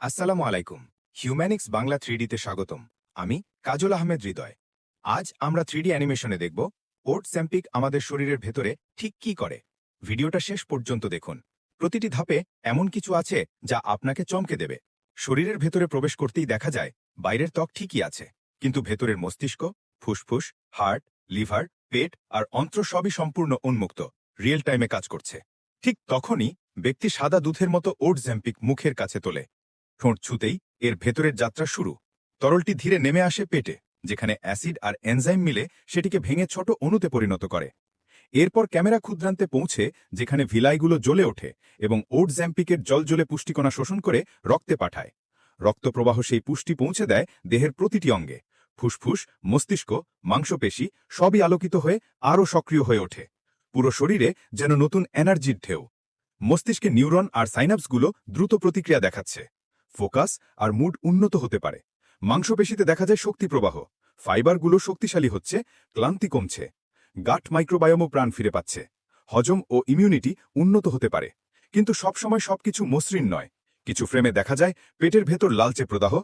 আসসালামু আলাইকুম। হিউম্যানিক্স বাংলা থ্রিডিতে স্বাগতম। আমি কাজল আহমেদ হৃদয়। আজ আমরা থ্রিডি অ্যানিমেশনে দেখব ওট স্যাম্পিক আমাদের শরীরের ভেতরে ঠিক কি করে। ভিডিওটা শেষ পর্যন্ত দেখুন। প্রতিটি ধাপে এমন কিছু আছে যা আপনাকে চমকে দেবে। শরীরের ভেতরে প্রবেশ করতেই দেখা যায় বাইরের ত্বক ঠিকই আছে, কিন্তু ভেতরের মস্তিষ্ক, ফুসফুস, হার্ট, লিভার, পেট আর অন্ত্র সবই সম্পূর্ণ উন্মুক্ত, রিয়েল টাইমে কাজ করছে। ঠিক তখনই ব্যক্তি সাদা দুধের মতো ওট জ্যাম্পিক মুখের কাছে তোলে। ঠোঁট ছুতেই এর ভেতরের যাত্রা শুরু। তরলটি ধীরে নেমে আসে পেটে, যেখানে অ্যাসিড আর এনজাইম মিলে সেটিকে ভেঙে ছোট অণুতে পরিণত করে। এরপর ক্যামেরা ক্ষুদ্রান্তে পৌঁছে, যেখানে ভিলাইগুলো জ্বলে ওঠে এবং ওট জ্যাম্পিকের জল জ্বলে পুষ্টিকণা শোষণ করে রক্তে পাঠায়। রক্তপ্রবাহ সেই পুষ্টি পৌঁছে দেয় দেহের প্রতিটি অঙ্গে। ফুসফুস, মস্তিষ্ক, মাংসপেশি সবই আলোকিত হয়ে আরও সক্রিয় হয়ে ওঠে। পুরো শরীরে যেন নতুন এনার্জির ঢেউ। মস্তিষ্কে নিউরন আর সাইনাপসগুলো দ্রুত প্রতিক্রিয়া দেখাচ্ছে। ফোকাস আর মুড উন্নত হতে পারে। মাংসপেশিতে দেখা যায় শক্তি প্রবাহ। ফাইবারগুলো শক্তিশালী হচ্ছে, ক্লান্তি কমছে। গাট মাইক্রোবায়োমও প্রাণ ফিরে পাচ্ছে। হজম ও ইমিউনিটি উন্নত হতে পারে। কিন্তু সবসময় সবকিছু মসৃণ নয়। কিছু ফ্রেমে দেখা যায় পেটের ভেতর লালচে প্রদাহ,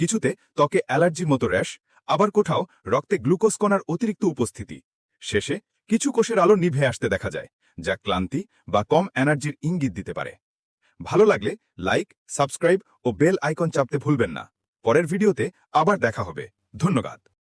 কিছুতে ত্বকে অ্যালার্জির মতো র্যাশ, আবার কোথাও রক্তে গ্লুকোজ কণার অতিরিক্ত উপস্থিতি। শেষে কিছু কোষের আলো নিভে আসতে দেখা যায়, যা ক্লান্তি বা কম এনার্জির ইঙ্গিত দিতে পারে। ভালো লাগলে লাইক, সাবস্ক্রাইব ও বেল আইকন চাপতে ভুলবেন না। পরের ভিডিওতে আবার দেখা হবে। ধন্যবাদ।